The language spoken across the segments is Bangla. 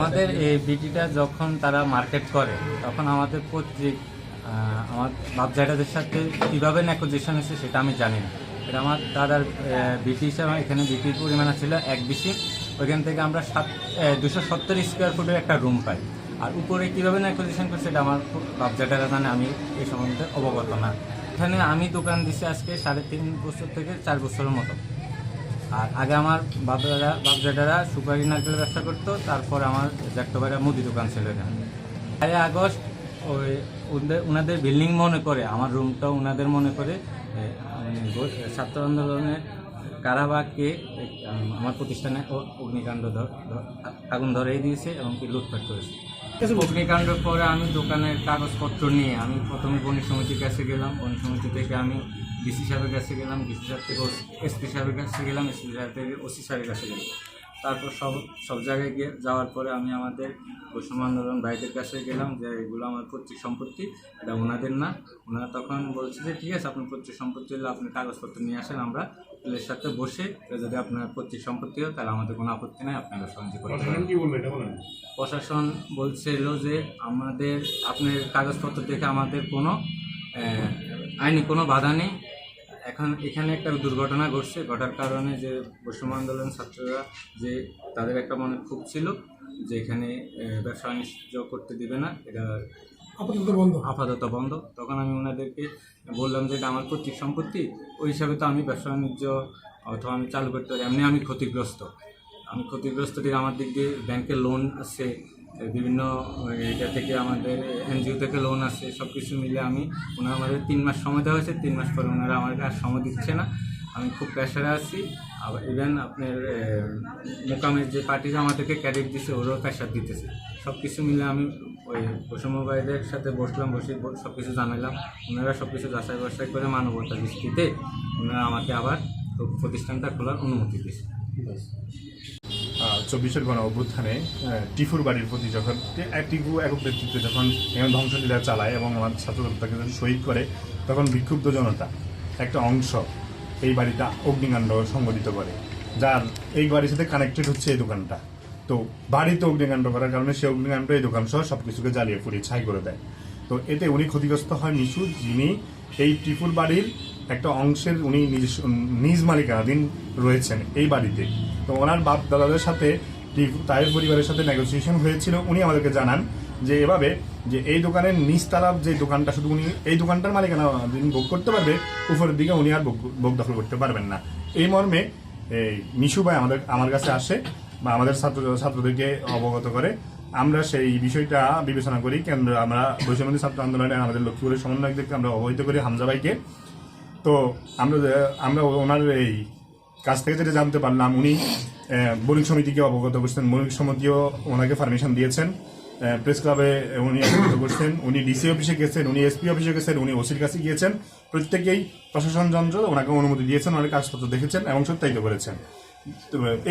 আমাদের এই বিটিটা যখন তারা মার্কেট করে, তখন আমাদের পত্রিক আমার বাপজাটাদের সাথে কীভাবে ন্যাকোজিশন হয়েছে সেটা আমি জানি না। এটা আমার দাদার বিটি হিসাবে এখানে বিটির পরিমাণ ছিল এক বিশি ওইখান থেকে আমরা সাত দুশো সত্তর স্কোয়ার ফুটের একটা রুম পাই। আর উপরে কীভাবে ন্যাকোজিশন করছে এটা আমার বাপজাটারা জানে, আমি এই সম্বন্ধে অবগত না। এখানে আমি দোকান দিছি আজকে সাড়ে তিন বছর থেকে চার বছরের মতো। আর আগে আমার বাপদাদা বাপদাদারা সুপারি নারকেল ব্যবসা করতো, তারপর আমার জ্যাঠবাড়া মুদি দোকান ছিল এখানে। চারে আগস্ট ওই ওনাদের বিল্ডিং মনে করে আমার রুমটাও ওনাদের মনে করে ছাত্র আন্দোলনের কারাবাগকে আমার প্রতিষ্ঠানে অগ্নিকাণ্ড আগুন ধরিয়ে দিয়েছে এবং কি লুটপাট করেছে। অগ্নিকাণ্ডের পরে আমি দোকানের কাগজপত্র নিয়ে আমি প্রথমে বণিক সমিতির কাছে গেলাম। বণিক সমিতি থেকে আমি ডিসি সাহেবের কাছে গেলাম, ডিসি সাহেব থেকে এসপি সাহেবের কাছে গেলাম, এসপি সাহেব থেকে ওসি সাহেবের কাছে গেলাম। তারপর সব সব জায়গায় গিয়ে যাওয়ার পরে আমি আমাদের বৈষম্য আন্দোলন ভাইদের কাছে গেলাম যে এগুলো আমার পৈতৃক সম্পত্তি এটা ওনাদের না। ওনারা তখন বলছে যে ঠিক আছে আপনার পৈতৃক সম্পত্তি হলে আপনি কাগজপত্র নিয়ে আসেন আমরা এর সাথে বসে যদি আপনার পৈতৃক সম্পত্তি হয় তাহলে আমাদের কোনো আপত্তি নাই আপনারা বলবে প্রশাসন বলছিল যে আমাদের আপনার কাগজপত্র দেখে আমাদের কোনো আইনি কোনো বাধা নেই এখন এখানে একটা দুর্ঘটনা ঘটছে। ঘটার কারণে যে বৈষম্য আন্দোলন ছাত্ররা যে তাদের একটা মনে ক্ষোভ ছিল যে এখানে ব্যবসা বাণিজ্য করতে দিবে না এটা আপাতত বন্ধ। আপাতত বন্ধ। তখন আমি ওনাদেরকে বললাম যে এটা আমার পৈতৃক সম্পত্তি। ওই হিসাবে তো আমি ব্যবসা বাণিজ্য অথবা আমি চালু করতে পারি। এমনি আমি ক্ষতিগ্রস্ত। আমি ক্ষতিগ্রস্ত থেকে আমার দিক দিয়ে ব্যাংকের লোন আছে বিভিন্ন এটা থেকে আমাদের এনজিও থেকে লোন আছে সব কিছু মিলে আমি, ওনারা আমাদের তিন মাস সময় দেওয়া হয়েছে, তিন মাস পরে ওনারা আমার আর সময় দিচ্ছে না। আমি খুব প্রেশারে আছি, আবার ইভেন আপনার মোকামের যে পার্টিরা আমাদেরকে ক্যাডেট দিচ্ছে ওরাও প্রেশার দিতেছে। সব কিছু মিলে আমি ওই ভাইদের সাথে বসলাম, বসে সব কিছু জানালাম। ওনারা সব কিছু যাচাই বাছাই করে মানবতার দৃষ্টিতে ওনারা আমাকে আবার প্রতিষ্ঠানটা খোলার অনুমতি দিয়েছে। চব্বিশের গণ অভ্যুত্থানে টিফুর বাড়ির প্রতি যখন টিফু একক ব্যক্তিত্ব যখন এখানে ধ্বংসলীলা চালায় এবং আমার ছাত্রদলটাকে যখন শহীদ করে, তখন বিক্ষুব্ধ জনতা একটা অংশ এই বাড়িটা অগ্নিকাণ্ড সংগঠিত করে, যার এই বাড়ির সাথে কানেক্টেড হচ্ছে এই দোকানটা। তো বাড়িতে অগ্নিকাণ্ড করার কারণে সে অগ্নিকাণ্ড, এই দোকান সহ সব কিছুকে জ্বালিয়ে পুড়িয়ে ছাই করে দেয়। তো এতে উনি ক্ষতিগ্রস্ত হয় নিশু যিনি এই টিপুর বাড়ির একটা অংশের উনি নিজ মালিকানাধীন রয়েছেন এই বাড়িতে। তো ওনার বাপ দাদাদের সাথে তায়ের পরিবারের সাথে নেগোসিয়েশন হয়েছিল। উনি আমাদেরকে জানান যে এভাবে যে এই দোকানের নিচতলার যে দোকানটা, শুধু উনি এই দোকানটার মালিকানা ভোগ করতে পারবে, উপরের দিকে উনি আর ভোগ দখল করতে পারবেন না। এই মর্মে এই মিশু ভাই আমাদের, আমার কাছে আসে বা আমাদের ছাত্র, ছাত্রদেরকে অবগত করে। আমরা সেই বিষয়টা বিবেচনা করি। কেন্দ্র, আমরা বৈষম্য ছাত্র আন্দোলনে আমাদের লক্ষ্মীপুরের সমন্বয়কদেরকে আমরা অবহিত করি হামজা ভাইকে। তো আমরা আমরা ওনার এই কাছ থেকে যেটা জানতে পারলাম, উনি বণিক সমিতিকে অবগত করছেন বণিক সমিতিও ওনাকে পারমিশন দিয়েছেন। প্রেস ক্লাবে উনি অবগত করছেন, উনি ডিসি অফিসে গেছেন, উনি এসপি অফিসে গেছেন, উনি ওসির কাছে গিয়েছেন। প্রত্যেকেই প্রশাসন যন্ত্র ওনাকে অনুমতি দিয়েছেন, ওনার কাগজপত্র দেখেছেন এবং সত্যায়িত করেছেন।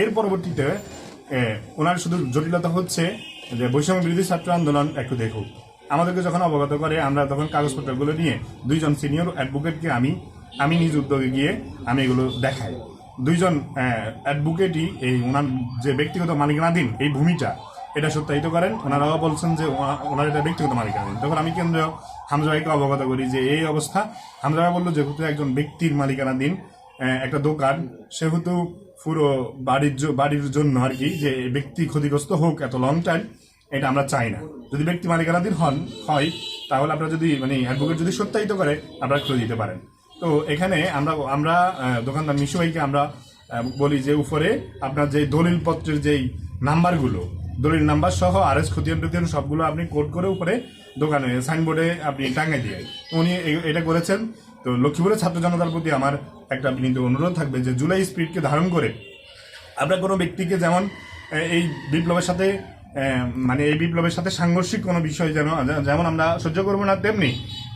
এর পরবর্তীতে ওনার শুধু জটিলতা হচ্ছে যে বৈষম্য বিরোধী ছাত্র আন্দোলন একটু দেখুক। আমাদেরকে যখন অবগত করে, আমরা তখন কাগজপত্রগুলো নিয়ে দুইজন সিনিয়র অ্যাডভোকেটকে আমি আমি নিজ উদ্যোগে গিয়ে আমি এগুলো দেখাই। দুইজন অ্যাডভোকেটই এই ওনার যে ব্যক্তিগত মালিকানাধীন এই ভূমিটা, এটা সত্যায়িত করেন। ওনারাও বলছেন যে ওনার এটা ব্যক্তিগত মালিকানাধীন। তখন আমি কেন্দ্র হামজা ভাইকে অবগত করি যে এই অবস্থা। হামজা ভাই বলল, যেহেতু একজন ব্যক্তির মালিকানাধীন একটা দোকান, সেহেতু পুরো বাড়ির বাড়ির জন্য আর কি যে ব্যক্তি ক্ষতিগ্রস্ত হোক এত লং টাইম এটা আমরা চাই না। যদি ব্যক্তি মালিকানাধীন হন, হয়, তাহলে আপনারা যদি মানে অ্যাডভোকেট যদি সত্যায়িত করে, আপনারা খুলে দিতে পারেন। তো এখানে আমরা আমরা দোকানদার মিশু ভাইকে আমরা বলি যে উপরে আপনার যে দলিল পত্রের যেই নাম্বারগুলো, দলিল নাম্বার সহ আর এস খতিয়ান টতিয়ান সবগুলো আপনি কোড করে উপরে দোকানে সাইনবোর্ডে আপনি টাঙিয়ে দিয়ে উনি এটা করেছেন। তো লক্ষ্মীপুরের ছাত্র জনতার প্রতি আমার একটা বিনীত অনুরোধ থাকবে যে জুলাই স্পিডকে ধারণ করে, আমরা কোনো ব্যক্তিকে যেমন এই বিপ্লবের সাথে মানে এই বিপ্লবের সাথে সাংঘর্ষিক কোনো বিষয় যেন যেমন আমরা সহ্য করব না, তেমনি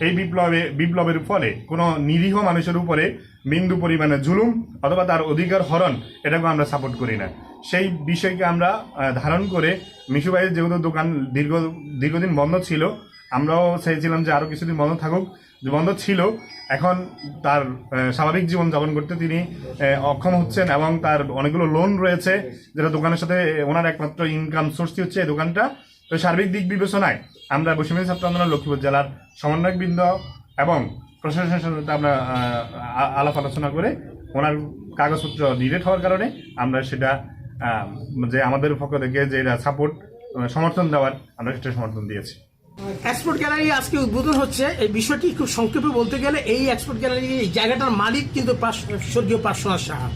এই বিপ্লবে, বিপ্লবের ফলে কোনো নিরীহ মানুষের উপরে বিন্দু পরিমাণে জুলুম অথবা তার অধিকার হরণ এটাকে আমরা সাপোর্ট করি না। সেই বিষয়কে আমরা ধারণ করে মিশু ভাইয়ের যেহেতু দোকান দীর্ঘ, দীর্ঘদিন বন্ধ ছিল, আমরাও চাইছিলাম যে আরও কিছুদিন বন্ধ থাকুক। বন্ধ ছিল। এখন তার স্বাভাবিক জীবন যাপন করতে তিনি অক্ষম হচ্ছেন এবং তার অনেকগুলো লোন রয়েছে, যেটা দোকানের সাথে, ওনার একমাত্র ইনকাম সোর্সই হচ্ছে এই দোকানটা। তো সার্বিক দিক বিবেচনায় আমরা বৈষম্য ছাত্র আন্দোলন লক্ষ্মীপুর জেলার সমন্বয়কবৃন্দ এবং প্রশাসনের সাথে আমরা আলাপ আলোচনা করে ওনার কাগজপত্র ডিলেট হওয়ার কারণে আমরা সেটা যে আমাদের পক্ষ থেকে যে সাপোর্ট সমর্থন দেওয়ার আমরা সেটা সমর্থন দিয়েছি। এক্সপোর্ট গ্যালারি আজকে উদ্বোধন হচ্ছে। এই বিষয়টি খুব সংক্ষেপে বলতে গেলে এই এক্সপোর্ট গ্যালারি এই জায়গাটার মালিক কিন্তু স্বর্গীয় পার্শ্বনাথ সাহা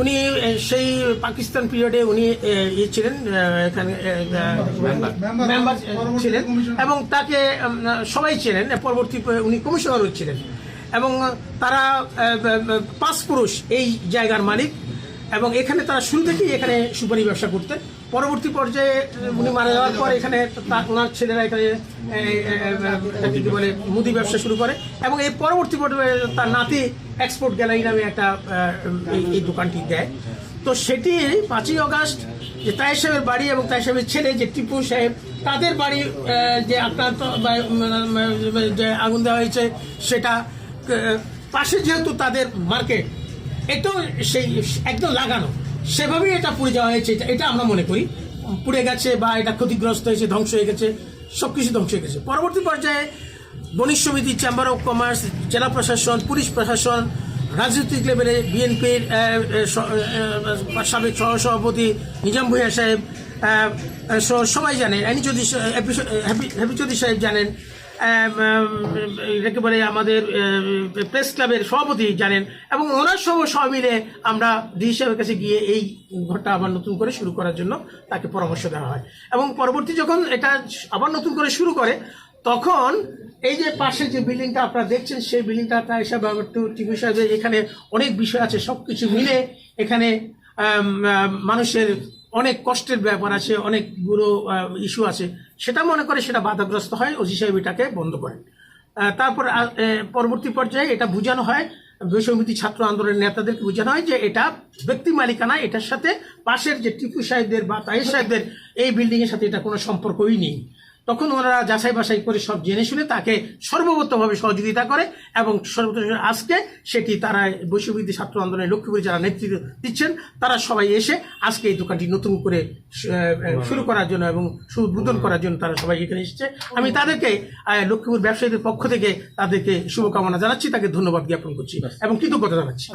উনি সেই পাকিস্তান পিরিয়ডে উনি ইয়ে ছিলেন এখানে মেম্বার ছিলেন। এবং তাকে সবাই ছিলেন পরবর্তী উনি কমিশনারও ছিলেন। এবং তারা পাঁচ পুরুষ এই জায়গার মালিক। এবং এখানে তারা শুরু থেকেই এখানে সুপারি ব্যবসা করতেন পরবর্তী পর্যায়ে উনি মারা যাওয়ার পর এখানে তার ওনার ছেলেরা এখানে কি বলে, মুদি ব্যবসা শুরু করে। এবং এই পরবর্তী পর্যায়ে তার নাতি এক্সপোর্ট গ্যালারি নামে একটা এই- দোকানটি দেয়। তো সেটি পাঁচই অগাস্ট যে তাই সাহেবের বাড়ি এবং তাই সাহেবের ছেলে যে টিপু সাহেব, তাদের বাড়ি যে আক্রান্ত যে আগুন দেওয়া হয়েছে, সেটা পাশে যেহেতু তাদের মার্কেট এটাও সেই একদম লাগানো। সেভাবেই এটা পুড়ে যাওয়া হয়েছে, এটা- আমরা মনে করি। পুড়ে গেছে বা এটা ক্ষতিগ্রস্ত হয়েছে, ধ্বংস হয়ে গেছে সব কিছু ধ্বংস হয়ে গেছে। পরবর্তী পর্যায়ে বণিক সমিতি চেম্বার অফ কমার্স জেলা প্রশাসন, পুলিশ প্রশাসন, রাজনৈতিক লেভেলে বিএনপির সাবেক সহসভাপতি নিজাম ভূঁইয়া সাহেব সবাই জানে অ্যানিচৌধুরী হ্যাপিচৌধুরী সাহেব জানেন এটাকে বলে আমাদের প্রেস ক্লাবের সভাপতি জানেন এবং ওনার সহ সব মিলে আমরা ডিসি সাহেবের কাছে গিয়ে এই ঘরটা আবার নতুন করে শুরু করার জন্য তাকে পরামর্শ দেওয়া হয়। এবং পরবর্তী যখন এটা আবার নতুন করে শুরু করে, তখন এই যে পাশে যে বিল্ডিংটা আপনারা দেখছেন, সেই বিল্ডিংটা তাই হিসাবে একটু টিভি সাহেবের এখানে অনেক বিষয় আছে সব কিছু মিলে এখানে মানুষের অনেক কষ্টের ব্যাপার আছে অনেকগুলো ইস্যু আছে। সেটা মনে করে সেটা বাধাগ্রস্ত হয় ওসি সাহেব এটাকে বন্ধ করেন। তারপর পরবর্তী পর্যায়ে এটা বোঝানো হয় সমিতি ছাত্র আন্দোলনের নেতাদেরকে বোঝানো হয় যে এটা ব্যক্তি মালিকানা, এটার সাথে পাশের যে টিপু সাহেবদের বা তাহির সাহেবদের এই বিল্ডিংয়ের সাথে এটা কোনো সম্পর্কই নেই। তখন ওনারা যাচাই বাছাই করে সব জেনে শুনে তাকে সর্বতভাবে সহযোগিতা করে এবং সর্বত আজকে সেটি তারা বৈশ্ববিদ্যা ছাত্র আন্দোলনের লক্ষ্মীপুরে যারা নেতৃত্ব দিচ্ছেন তারা সবাই এসে আজকে এই দোকানটি নতুন করে শুরু করার জন্য এবং উদ্বোধন করার জন্য তারা সবাই এখানে এসেছে। আমি তাদেরকে লক্ষ্মীপুর ব্যবসায়ীদের পক্ষ থেকে তাদেরকে শুভকামনা জানাচ্ছি তাকে ধন্যবাদ জ্ঞাপন করছি এবং কৃতজ্ঞতা জানাচ্ছি।